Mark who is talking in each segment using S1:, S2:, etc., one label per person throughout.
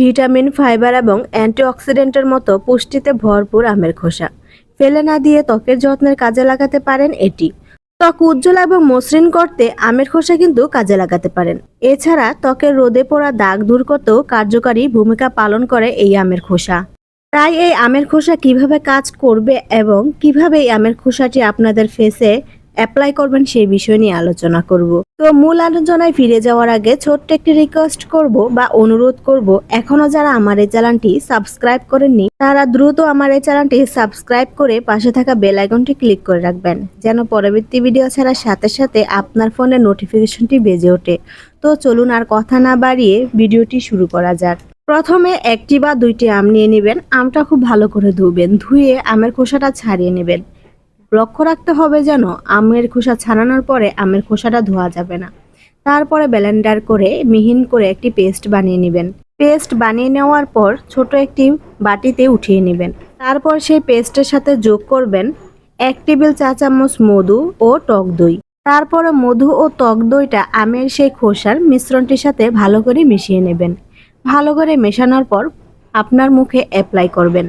S1: Vitamin, fibre এবং অ্যান্টিঅক্সিডেন্টের মতো পুষ্টিতে ভরপুর আমের খোসা। ফেলে না দিয়ে ত্বকের যত্নের কাজে লাগাতে পারেন এটি। ত্বক উজ্জ্বল এবং মসৃণ করতে আমের খোসা কিন্তু কাজে লাগাতে পারেন। এছাড়া ত্বকের রোদে পড়া দাগ দূর করতেও কার্যকারী ভূমিকা পালন করে এই আমের খোসা। তাই এই আমের খোসা কীভাবে কাজ করবে এবং কীভাবে এই আমের খোসাটি আপনাদের ফেসে অ্যাপ্লাই করবেন সেই বিষয় নিয়ে আলোচনা করব। তো মূল আলোচনায় ফিরে যাওয়ার আগে ছোট্ট একটি রিকোয়েস্ট করব বা অনুরোধ করব। এখনও যারা আমার এই চ্যানেলটি সাবস্ক্রাইব করেননি, তারা দ্রুত আমার এই চ্যানেলটি সাবস্ক্রাইব করে পাশে থাকা বেল আইকনটি ক্লিক করে রাখবেন, যেন পরবর্তী ভিডিও ছাড়ার সাথে সাথে আপনার ফোনে নোটিফিকেশনটি বেজে ওঠে। তো চলুন আর কথা না বাড়িয়ে ভিডিওটি শুরু করা যাক। প্রথমে একটি বা দুইটি আম নিয়ে নেবেন, আমটা খুব ভালো করে ধুবেন, ধুয়ে আমের খোসাটা ছাড়িয়ে নেবেন। লক্ষ্য রাখতে হবে যেন আমের খোসা ছাড়ানোর পরে আমের খোসাটা ধোয়া যাবে না। তারপরে ব্লেন্ডার করে মিহিন করে একটি পেস্ট বানিয়ে নেবেন। পেস্ট বানিয়ে নেওয়ার পর ছোট একটি বাটিতে উঠিয়ে নেবেন। তারপর সেই পেস্টের সাথে যোগ করবেন এক টেবিল চা চামচ মধু ও টক দই। তারপরে মধু ও টক দইটা আমের সেই খোসার মিশ্রণটির সাথে ভালো করে মিশিয়ে নেবেন। ভালো করে মেশানোর পর আপনার মুখে অ্যাপ্লাই করবেন।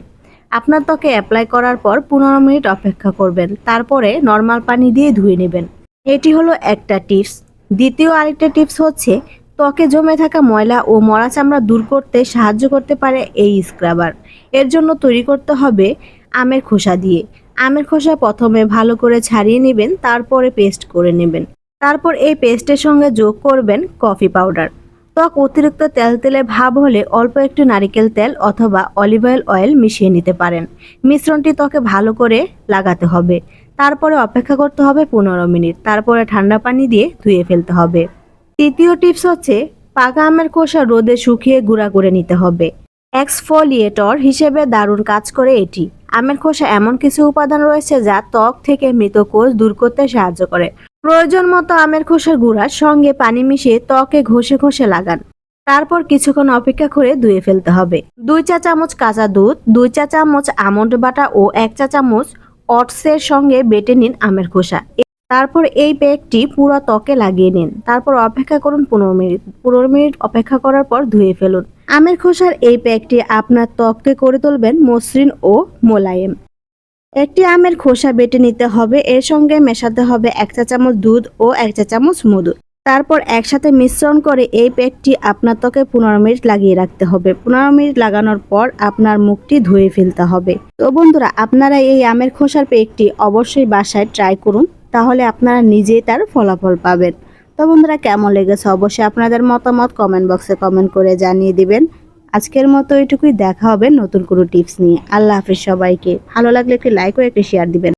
S1: আপনার ত্বকে অ্যাপ্লাই করার পর পনেরো মিনিট অপেক্ষা করবেন। তারপরে নর্মাল পানি দিয়ে ধুয়ে নেবেন। এটি হলো একটা টিপস দ্বিতীয় আরেকটা টিপস হচ্ছে, ত্বকে জমে থাকা ময়লা ও মরা চামড়া দূর করতে সাহায্য করতে পারে এই স্ক্রাবার এর জন্য তৈরি করতে হবে আমের খোসা দিয়ে। আমের খোসা প্রথমে ভালো করে ছাড়িয়ে নেবেন, তারপরে পেস্ট করে নেবেন। তারপর এই পেস্টের সঙ্গে যোগ করবেন কফি পাউডার ত্বক অতিরিক্ত তেল তেলে ভাব হলে অল্প একটু নারিকেল তেল অথবা অলিভ অয়েল অয়েল মিশিয়ে নিতে পারেন। মিশ্রণটি ত্বকে ভালো করে লাগাতে হবে। তারপরে অপেক্ষা করতে হবে পনেরো মিনিট। তারপরে ঠান্ডা পানি দিয়ে ধুয়ে ফেলতে হবে। তৃতীয় টিপস হচ্ছে, পাকা আমের খোসা রোদে শুকিয়ে গুঁড়া করে নিতে হবে। এক্সফোলিয়েটর হিসেবে দারুণ কাজ করে এটি। আমের খোসা এমন কিছু উপাদান রয়েছে যা ত্বক থেকে মৃত কোষ দূর করতে সাহায্য করে। প্রয়োজন মতো আমের খোসার গুঁড়ার সঙ্গে পানি মিশিয়ে ত্বকে ঘষে ঘষে লাগান। তারপর কিছুক্ষণ অপেক্ষা করে ধুয়ে ফেলতে হবে। দুই চা চামচ কাঁচা দুধ, দুই চা চামচ আমন্ড বাটা ও এক চা চামচ অটসের সঙ্গে বেটে নিন আমের খোসা। তারপর এই প্যাকটি পুরো ত্বকে লাগিয়ে নিন। তারপর অপেক্ষা করুন পনেরো মিনিট। পনেরো মিনিট অপেক্ষা করার পর ধুয়ে ফেলুন। আমের খোসার এই প্যাকটি আপনার ত্বককে করে তুলবেন মসৃণ ও মোলায়েম। একটি আমের খোসা বেটে নিতে হবে, এর সঙ্গে মেশাতে হবে এক চা চামচ দুধ ও এক চা চামচ মধু। তারপর একসাথে মিশ্রণ করে এই প্যাকটি আপনার ত্বকে পনেরো মিনিট লাগিয়ে রাখতে হবে। পনেরো মিনিট লাগানোর পর আপনার মুখটি ধুয়ে ফেলতে হবে। তো বন্ধুরা, আপনারা এই আমের খোসার প্যাকটি অবশ্যই বাসায় ট্রাই করুন, তাহলে আপনারা নিজেই তার ফলাফল পাবেন। তো বন্ধুরা, কেমন লেগেছে অবশ্যই আপনাদের মতামত কমেন্ট বক্সে কমেন্ট করে জানিয়ে দিবেন। আজকের মতো এটুকুই দেখা হবে নতুন কোনো টিপস নিয়ে। আল্লাহ হাফিজ সবাইকে। ভালো লাগলে একটি লাইক ও একটি শেয়ার দিবেন।